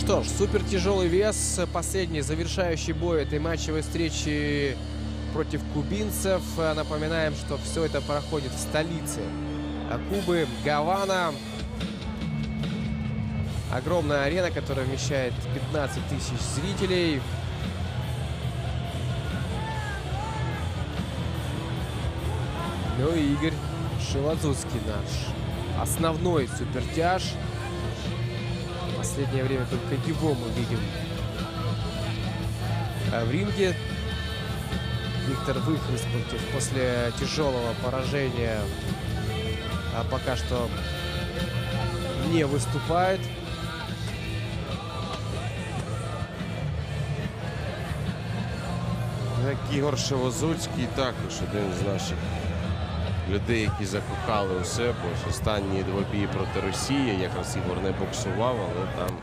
что ж, супер тяжелый вес. Последний завершающий бой этой матчевой встречи против кубинцев. Напоминаем, что все это проходит в столице Кубы, Гавана. Огромная арена, которая вмещает 15 тысяч зрителей. Ну и Игорь Шивадзуцкий наш основной супертяж. Последнее время только его мы видим а в ринге. Виктор Выхлес против после тяжелого поражения а пока что не выступает. Ігор Шевозуцький також один з наших людей, які закохали у себе. Ось Останні двобії проти Росії. Якраз Ігор не боксував, але там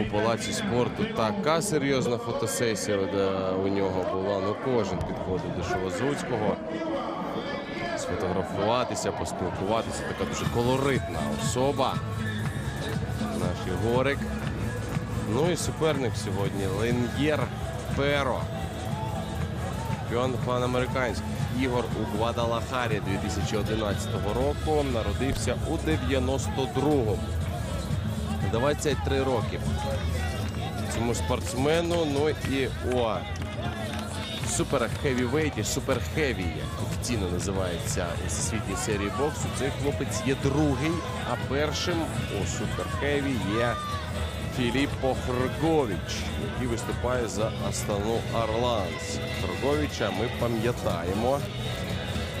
у палаці спорту така серйозна фотосесія у нього була. Ну кожен підходив до Шевозуцького. Сфотографуватися, поспілкуватися. Така дуже колоритна особа. Наш Ігорик. Ну і суперник сьогодні Лен'єр Перо. Чемпіон панамериканський ігор у Гвадалахарі 2011 року. Народився у 92-му. 23 роки. Цьому спортсмену. Ну і у супер хевівейті, супер хеві, як офіційно називається у всесвітній серії боксу. Цей хлопець є другий, а першим у супер хеві є Філіппо Хргович, який виступає за Астану Арланс. Хрговича ми пам'ятаємо.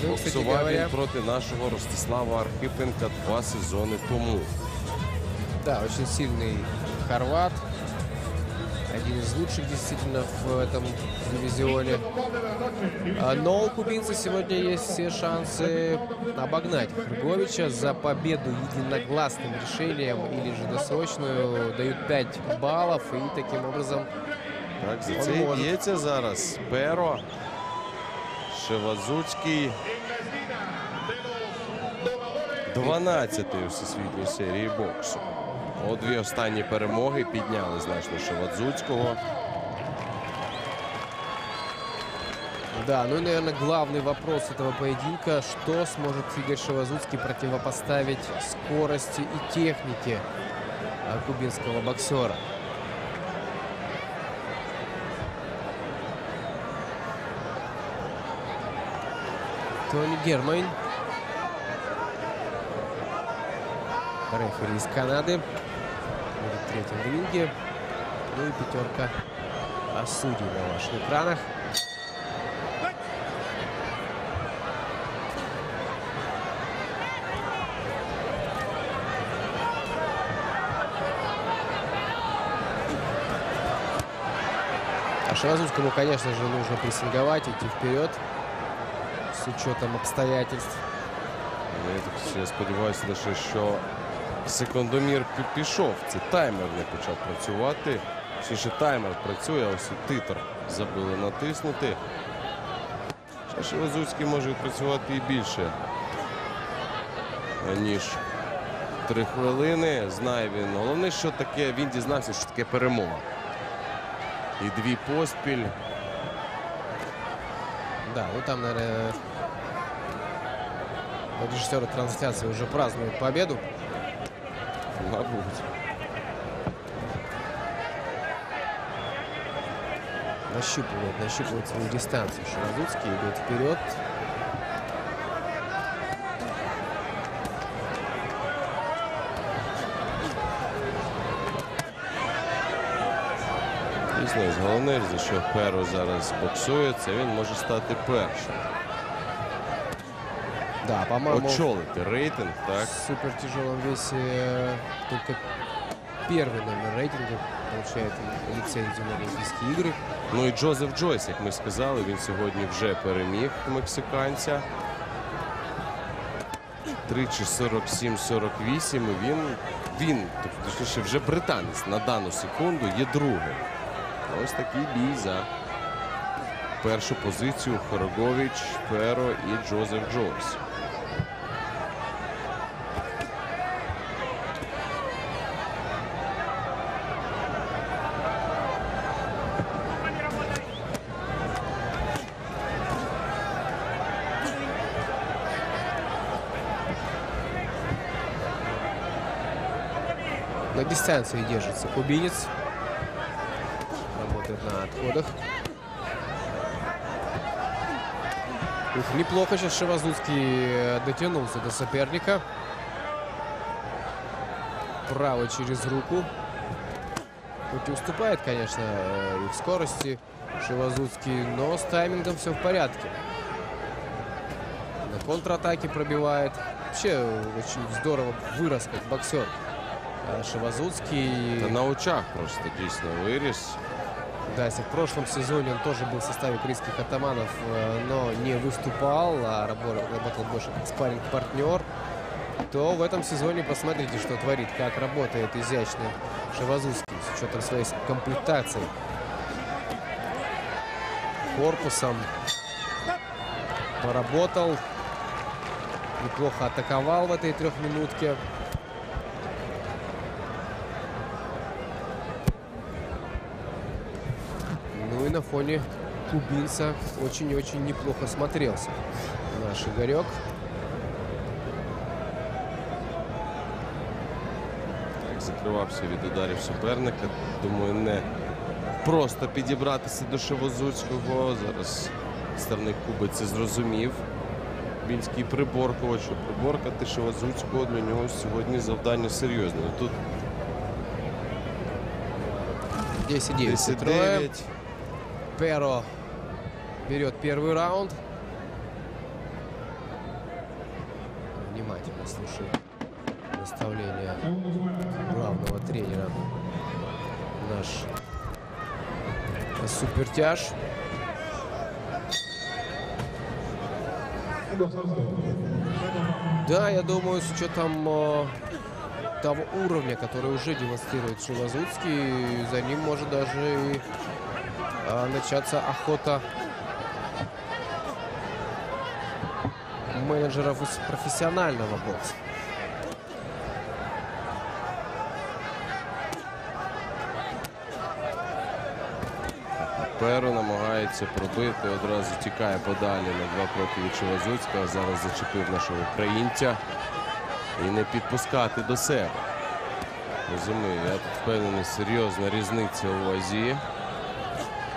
Ну, Боксував він проти нашого Ростислава Архипенка два сезони тому. да, очень сильный хорват. Один из лучших действительно в этом дивизионе. А, Но у кубинца сегодня есть все шансы обогнать Хрговича за победу единогласным решением или же досрочную. Дают 5 баллов и таким образом Так, за Он це і може. б'ється зараз Перо. Шевазуцький. 12-й у всесвітній серії боксу. О, дві останні перемоги підняли значно Шевадзуцького. Да, ну и, наверное, главный вопрос этого поединка, что сможет Игорь Шевазуцкий противопоставить скорости и технике а, кубинского боксера. Тони Гермайн. Рефери из Канады. В ринге. Ну и пятерка а, судей на ваших экранах. А конечно же, нужно прессинговать, идти вперед с учетом обстоятельств. Я так ще сподіваюся що секундомір пішов. Це таймер не почав працювати. Ще таймер працює, а ось титр забили натиснути. Ще Шевазуцький може працювати і більше, ніж три хвилини. Знає він. Головне, що таке, він дізнався, що таке перемога. І дві поспіль. Да, ну там, наверное, режиссеры трансляции уже празднуют победу. Мабуть. Нащупывает, нащупывает свою дистанцию. Шевазуцкий идет вперед. Дійсно, за що Перо зараз боксує, це він може стати першим. Да, по-моему, Очолити рейтинг, так? в супер тяжелом весе э, только первый номер рейтинга получает лицензию на Олимпийские игры. Ну і Джозеф Джойс, як ми сказали, він сьогодні вже переміг мексиканця. 43 чи 47-48. і Він, він, тобто точніше, вже британець на дану секунду є другим. Ось такий бій за першу позицію Хорогович, Феро і Джозеф Джойс. На дистанции держится кубинец. Работает на отходах. Ух, неплохо сейчас Шевазуцкий э, дотянулся до соперника. Право через руку. Хоть и уступает, конечно, э, и в скорости Шевазуцкий, но с таймингом все в порядке. На контратаке пробивает. Вообще очень здорово вырос как боксер. Э, Шевазуцкий. Та на очах просто дійсно виріс. Да, если в прошлом сезоне он тоже был в составе крымских атаманов, э, но не выступал, а рабо- работал больше как спарринг-партнер, то в этом сезоне посмотрите, что творит, как работает изящный Шевазуцкий с учетом своей комплектации. Корпусом поработал, неплохо атаковал в этой трехминутке. Ну и на фоне кубинца очень-очень неплохо смотрелся наш Игорек. Так, закривався від ударів суперника. Думаю, не просто підібратися до Шевозуцького. Зараз ставник Куби це зрозумів. Бінський приборкувач, що приборкати Шевозуцького для нього сьогодні завдання серйозне. Тут 10-9 все трое. 10-9. Перо берет первый раунд. Внимательно слушает наставления главного тренера. Наш супертяж. Да, я думаю, с учетом э, того уровня, который уже демонстрирует Шивазуцкий, за ним может даже и начаться охота менеджеров из профессионального бокса. Перо намагається пробити, одразу тікає подалі на два кроки від Шевозуцького. Зараз зачепив нашого українця і не підпускати до себе. Розумію, я тут впевнений, серйозна різниця у вазі.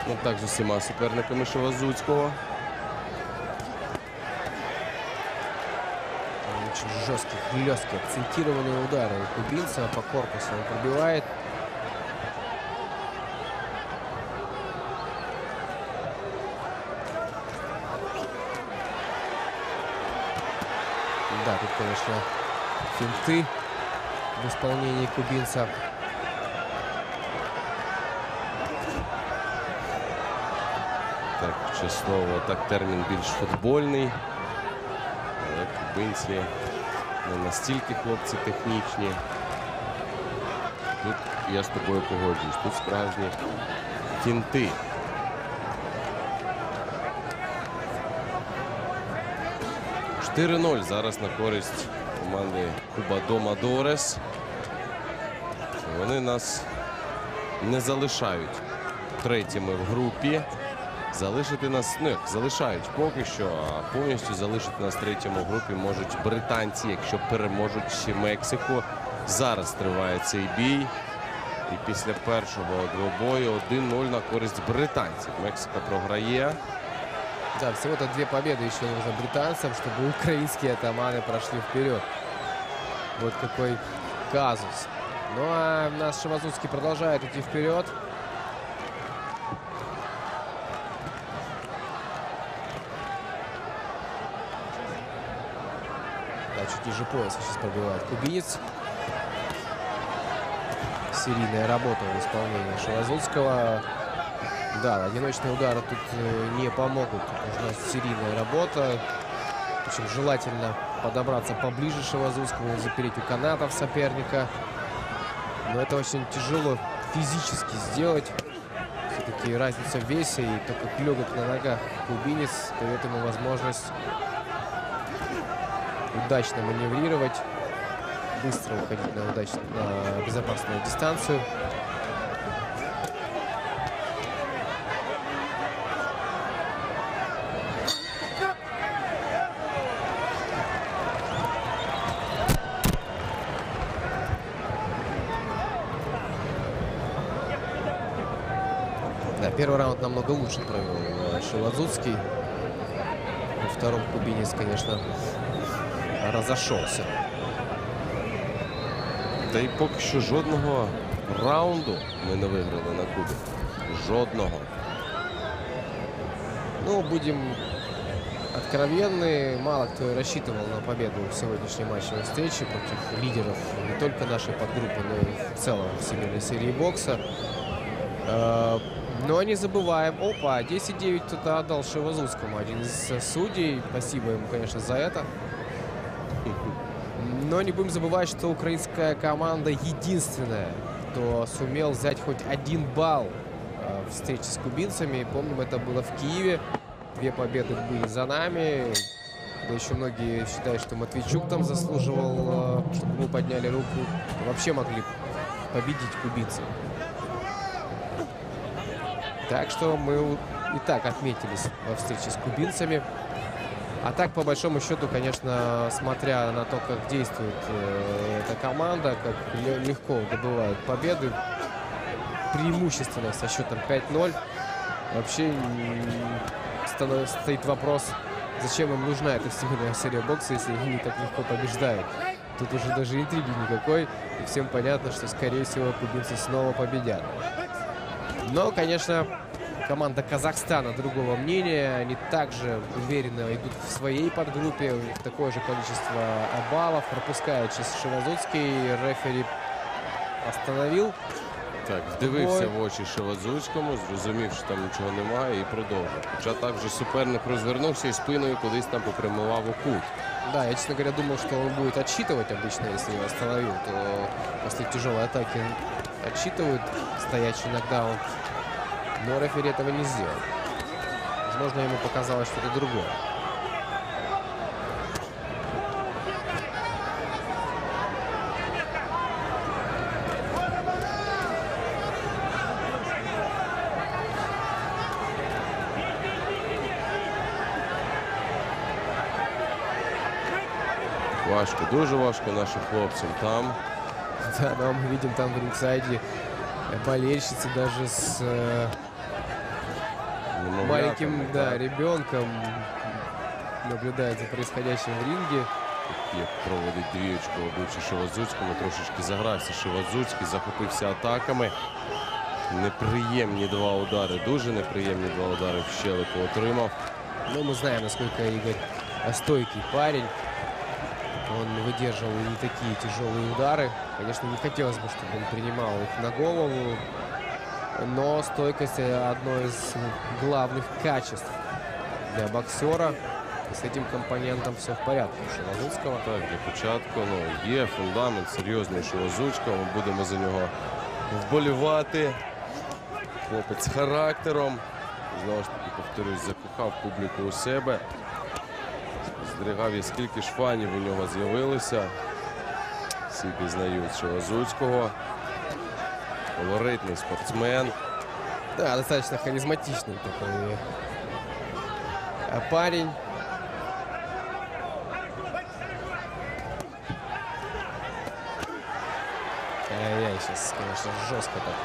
Ну так з усіма суперниками Шевозуцького. Очень жесткий, хлесткий, акцентированные удары у кубинца по корпусу он пробивает. Да, тут, конечно, финты в исполнении кубинца. Ще слово, так термін більш футбольний. Але кубинці не настільки хлопці технічні. Тут я з тобою погоджуюсь. Тут справжні фінти. – 4-0 зараз на користь команди Куба Дома Дорес. Вони нас не залишають третіми в групі. Залишити нас ну, як, залишають поки що, а повністю залишити нас в третьому групі можуть британці, якщо переможуть ще Мексику. Зараз триває цей бій. І після першого двобою 1-0 на користь британців. Мексика програє. Да, всего-то две победы еще нужно британцам, чтобы украинские атаманы прошли вперед. Вот какой казус. Ну а наш Шивазуцкий продолжает идти вперед. Чуть ниже пояса сейчас пробивает кубинец. Серийная работа в исполнении Шивазуцкого. Да, одиночные удары тут э, не помогут. Нужна серийная работа. Причем желательно подобраться поближе Шивазунскому, запереть у канатов соперника. Но это очень тяжело физически сделать. Все-таки разница в весе и то, как легок на ногах кубинец, дает ему возможность удачно маневрировать, быстро уходить на, удач... на безопасную дистанцию. Да, первый раунд намного лучше провел э, Шивадзуцкий. Во втором кубинец, конечно, разошелся. Та й поки що жодного раунду ми не виграли на Кубі. Жодного. Ну, будем откровенны, мало кто и рассчитывал на победу в сегодняшней матчевой встрече против лидеров не только нашей подгруппы, но и в целом всемирной серии бокса. Э, Но не забываем, опа, 10-9 кто-то отдал Шивазузскому, один из э, судей. Спасибо ему, конечно, за это. Но не будем забывать, что украинская команда единственная, кто сумел взять хоть один балл э, в встрече с кубинцами. Помним, это было в Киеве. Две победы были за нами. Да еще многие считают, что Матвейчук там заслуживал, э, чтобы мы подняли руку. Вообще могли победить кубинцев. Так что мы и так отметились во встрече с кубинцами. А так, по большому счету, конечно, смотря на то, как действует э, эта команда, как ле- легко добывают победы, преимущественно со счетом 5-0, вообще стоит вопрос, зачем им нужна эта всемирная серия бокса, если они так легко побеждают. Тут уже даже интриги никакой, и всем понятно, что, скорее всего, кубинцы снова победят. Но, конечно, команда Казахстана другого мнения. Они также уверенно идут в своей подгруппе. У них такое же количество баллов. Пропускает сейчас Шивазуцкий. Рефери остановил. Так, вдивився в очі Шевадзуцькому, зрозумів, що там нічого немає і продовжив. Хоча так вже суперник розвернувся і спиною кудись там попрямував у кут. Да, я, честно говоря, думал, что он будет отсчитывать обычно, если его остановил, то после тяжелой атаки отсчитывают стоячий нокдаун. Но рефери этого не сделал. Возможно, ему показалось что-то другое. Важко, дуже важко нашим хлопцям там. Да, но мы видим там в рингсайде болельщицы даже с э, маленьким да, так, ребенком наблюдает за происходящим в ринге. Як проводить двієчку в обличчя Шевадзуцькому, трошечки загрався Шевадзуцький, захопився атаками. Неприємні два удари, дуже неприємні два удари в щелепу отримав. Но мы знаем, насколько Игорь э, стойкий парень. Он выдерживал и не такие тяжелые удары. Конечно, не хотелось бы, чтобы он принимал их на голову. Но стойкость э, одно из главных качеств для боксера. И с этим компонентом все в порядке у Шиловудского. Так, для початку ну, є фундамент серйозний Шевадзуцького. Ми будемо за нього вболівати. Хлопець з характером. Знову ж таки, повторюсь, закохав публіку у себе. Здригав і скільки ж фанів у нього з'явилося. Всі пізнають Шевазуцького. Колоритний спортсмен. Да, достаточно харизматичный такой э, парень. Ай-яй, сейчас, конечно, жестко так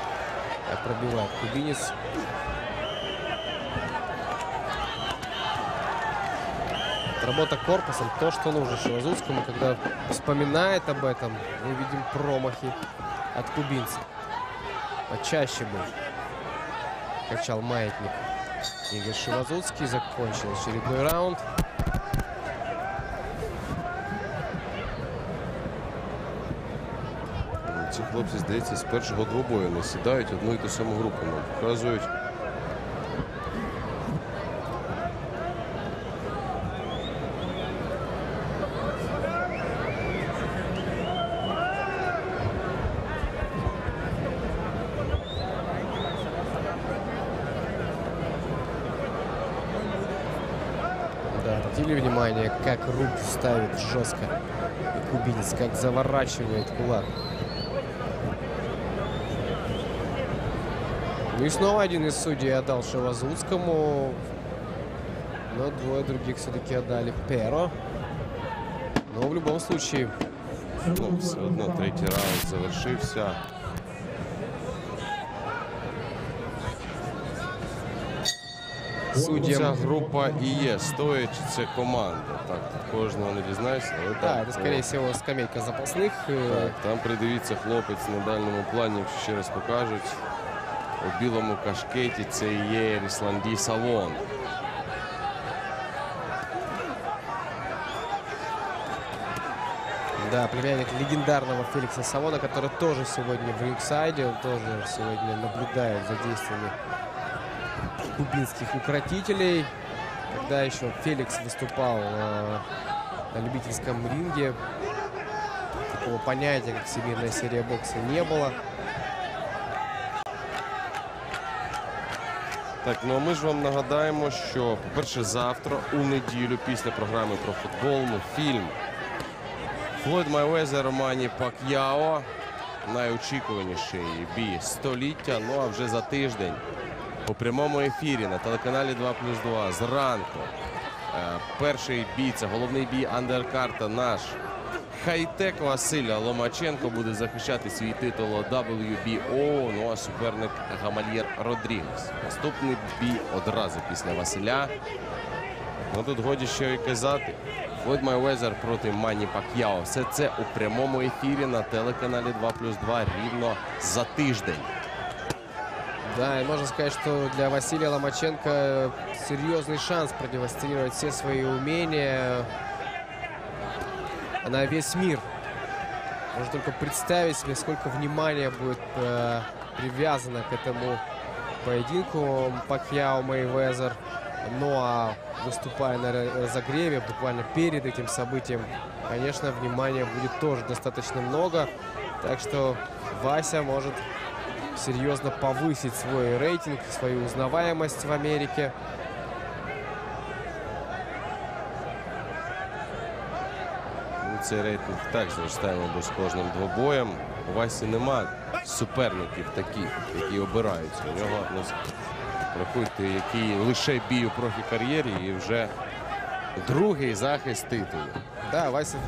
э, пробивает кубинец. Работа корпусом, то, что нужно Шивазуцкому, когда вспоминает об этом, мы видим промахи от кубинца. Почаще бы качал маятник. Игорь Шивазуцкий закончил очередной раунд. Ці хлопці, здається, з першого двобою не сідають, одну і ту саму групу нам показують. как руки ставит жестко и кубинец, как заворачивает кулак. Ну и снова один из судей отдал Шевазутскому. Но двое других все-таки отдали Перо. Но в любом случае... Ну, все одно третій раунд завершився. Суддям... Ця група і є стоячи, це команда. Так, тут кожного не дізнаєшся, але Да, так. это, скорее всего, скамейка запасных. Э, Так, там придивіться хлопець на дальньому плані, якщо ще раз покажуть. У білому кашкеті це і є Рісланді Салон. Да, племянник легендарного Феликса Савона, который тоже сегодня в рингсайде, он тоже сегодня наблюдает за действиями кубинских укротителей. Когда еще Феликс выступал э, на любительском ринге, такого понятия, как всемирная серия бокса, не было. Так, ну а ми ж вам нагадаємо, що, по-перше, завтра, у неділю, після програми про футбол, ну, фільм Флойд Майвезер Романі Пак'яо. Найочікуваніший бій століття. Ну а вже за тиждень у прямому ефірі на телеканалі 2 плюс 2 зранку. Е, перший бій це головний бій андеркарта наш. Хайтек Василя Ломаченко буде захищати свій титул WBO. Ну а суперник Гамальєр Родрігес. Наступний бій одразу після Василя. Ну тут годі що і казати. Флойд Майвезер проти Мані Пак'яо. Все це у прямому ефірі на телеканалі 2 плюс 2 рівно за тиждень. Да, и можно сказать, что для Василия Ломаченко серьезный шанс продемонстрировать все свои умения на весь мир. Можно только представить себе, сколько внимания будет э, привязано к этому поединку Пакьяо Мейвезер. Ну а выступая на ра- разогреве, буквально перед этим событием, конечно, внимания будет тоже достаточно много. Так что Вася может серьезно повысить свой рейтинг, свою узнаваемость в Америке. Ну, Цей рейтинг так зростає, мабуть, з кожним двобоєм. У Васі нема суперників таких, які обираються. У нього, ну, рахуйте, який лише бій у профі-кар'єрі і вже другий захист титулу. Да, Вася,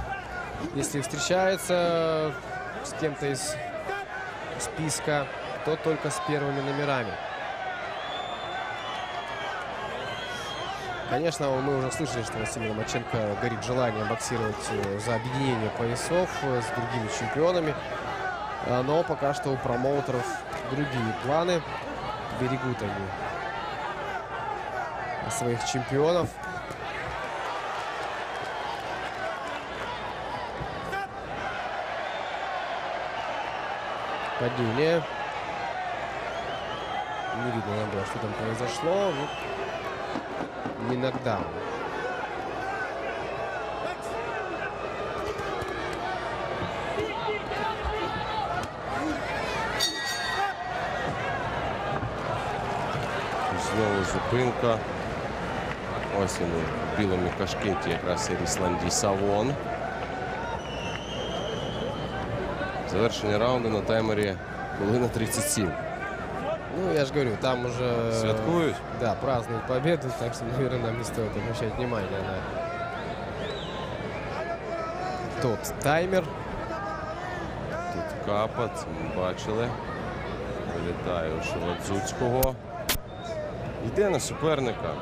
если встречается с кем-то из списка, то только с первыми номерами. Конечно, мы уже слышали, что Василий Ломаченко горит желанием боксировать э, за объединение поясов э, с другими чемпионами. А, Но пока что у промоутеров другие планы. Берегут они своих чемпионов. Падение. Не видно нам было, что там произошло. Ну, не нокдаун. Знову зупинка. Ось він у білому кашкеті якраз і Рісланді Савон. Завершення раунду на таймері хвилина 37. Ну, я же говорю, там уже... Святкують? Да, празднуют победу, так что, наверное, нам не стоит обращать внимание на тот таймер. Тут капа, це ми бачили. Вилітає у Шевадзуцького. Йде на суперника.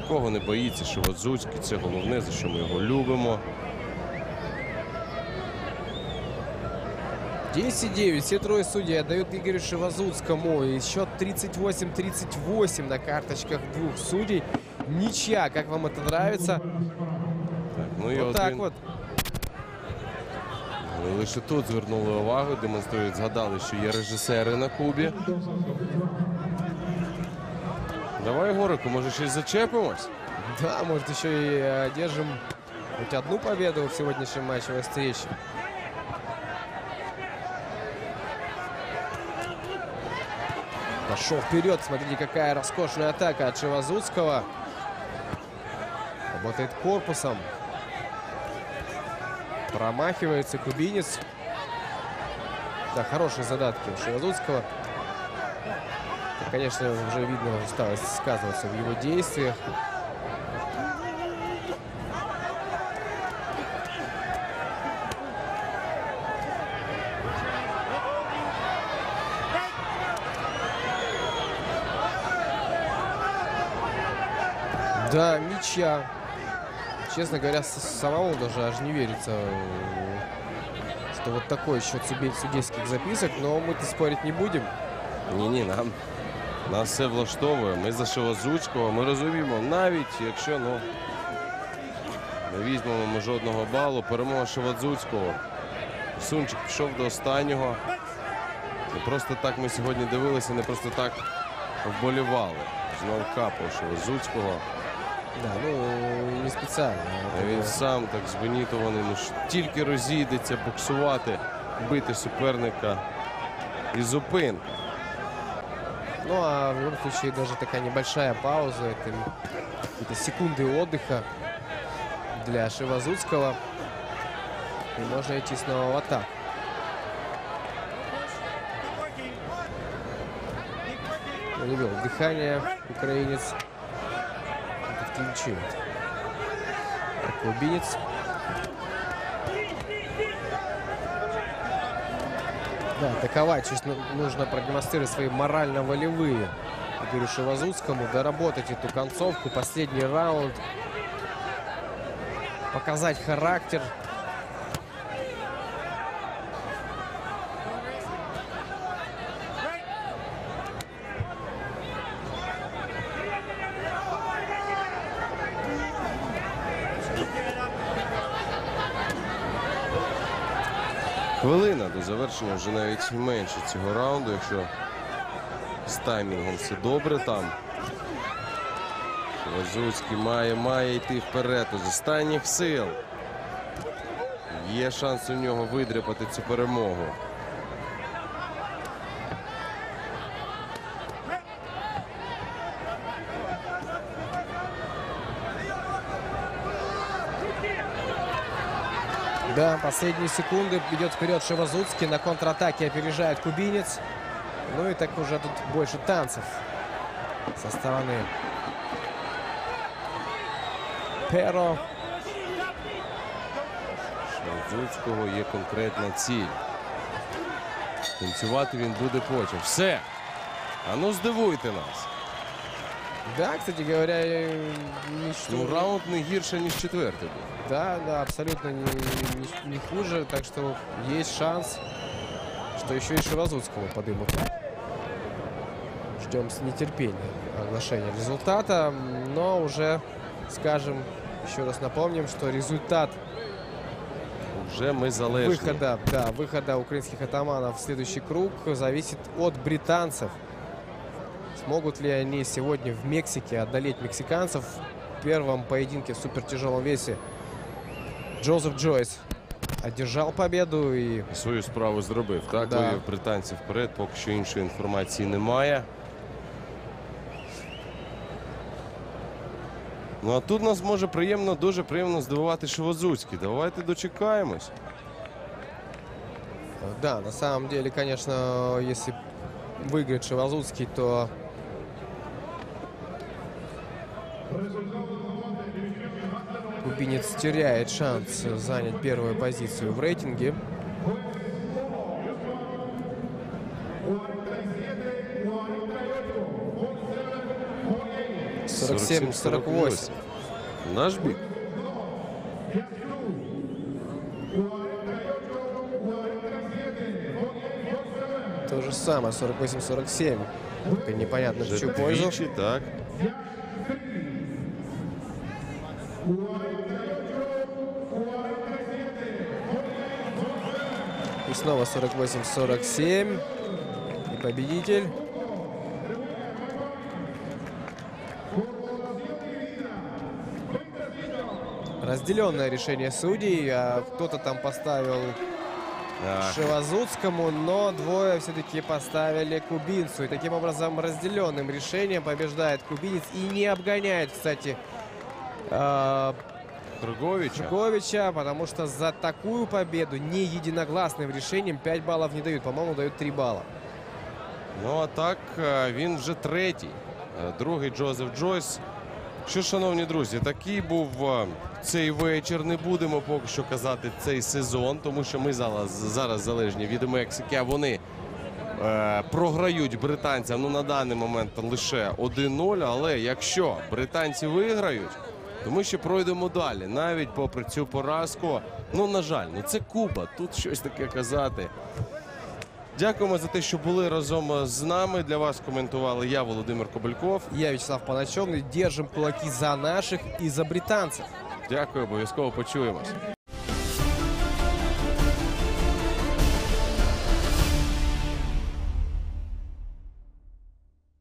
Нікого не боїться Шевадзуцький. Це головне, за що ми його любимо. 10-9. Все трое судей отдают Игорю Шевазудскому. И счет 38-38 на карточках двух судей. Ничья. Как вам это нравится? Так, ну і Вот так один. вот. Але Лише тут звернули увагу, демонструють, згадали, що є режисери на Кубі. Давай, Горику, може щось зачепимось? Да, может еще и э, одержим хоть одну победу в сегодняшней матчевой встрече. Пошел вперед. Смотрите, какая роскошная атака от Шевазудского. Работает корпусом. Промахивается кубинец. Да, хорошие задатки у Шевазудского. Это, конечно, уже видно, стало сказываться в его действиях. Да, ничья. Честно говоря, самому даже аж не верится, э, что вот такой счет судей- судейских записок. Но мы-то спорить не будем. Ні, нам нас все влаштовує. Ми за Шевазуцького. Ми розуміємо, навіть якщо ну не візьмемо ми жодного балу, перемога Шевадзуцького. Сунчик пішов до останнього. Не просто так ми сьогодні дивилися, не просто так вболівали. Знов капав Шевазуцького. Да, ну не специально. А він сам так збенітований, ну ж тільки розійдеться боксувати, бити суперника і зупинка. Ну а в любом случае даже такая небольшая пауза, это какие-то секунды отдыха для Шивазудского. И можно идти снова в атаку. Перевел дыхание украинец. Это в клинче. Так, Кубинец. Да, атаковать. Сейчас ну- нужно продемонстрировать свои морально-волевые. Игорю Шивазудскому доработать эту концовку, последний раунд. Показать характер. Хвилина до завершення вже навіть менше цього раунду, якщо з таймінгом все добре там. Лазуцький має, має йти вперед з останніх сил. Є шанс у нього видряпати цю перемогу. Да, последние секунды идет вперед Шивазудский. На контратаке опережает кубинец. Ну и так уже тут больше танцев со стороны Перо. Шевзуцького є конкретна ціль. Танцювати він буде потім. Все. А ну здивуйте нас. Да, кстати говоря, э, ничто... Ну, раунд не гірше, ніж четвертий був. Да, да, абсолютно не, не- не хуже. Так что есть шанс, что еще и Шивазудского подымут. Ждем с нетерпением оглашения результата. Но уже, скажем, еще раз напомним, что результат Вже ми залежні. выхода, да, выхода украинских атаманов в следующий круг зависит от британцев. Смогут ли они сегодня в Мексике одолеть мексиканцев в первом поединке в супертяжелом весе? Джозеф Джойс одержал победу и Свою справу зробив. Так, Да. вивів британців вперед, поки що іншої інформації немає. Ну а тут нас може приємно, дуже приємно здивувати Шивозуцький. Давайте дочекаємось. да, на самом деле, конечно, если выиграет Шевазудский, то кубинец теряет шанс занять первую позицию в рейтинге. Сорок семь, сорок восемь. Наш бік. То же самое, 48-47. Только непонятно в Вже чью пользу. двічі, так. Снова 48-47. И победитель. Разделенное решение судей. а Кто-то там поставил Ах, Шевазудскому, но двое все-таки поставили кубинцу. И таким образом разделенным решением побеждает кубинец и не обгоняет, кстати, Хрговича. Ковича, потому что за такую победу не единогласным решением 5 баллов не дают. По-моему, дают 3 балла. Ну а так він вже третій. Е, Другий Джозеф Джойс. Що, шановні друзі, такий був цей вечір. Не будемо поки що казати цей сезон, тому що ми зараз, зараз залежні від Мексики, а вони е, програють британцям ну, на даний момент лише 1-0. Але якщо британці виграють, то ми ще пройдемо далі. Навіть попри цю поразку. Ну, на жаль, ну це Куба. Тут щось таке казати. Дякуємо за те, що були разом з нами. Для вас коментували я, Володимир Кобельков. Я Вячеслав Паначовний. Держим кулаки за наших і за британців. Дякую, обов'язково почуємось.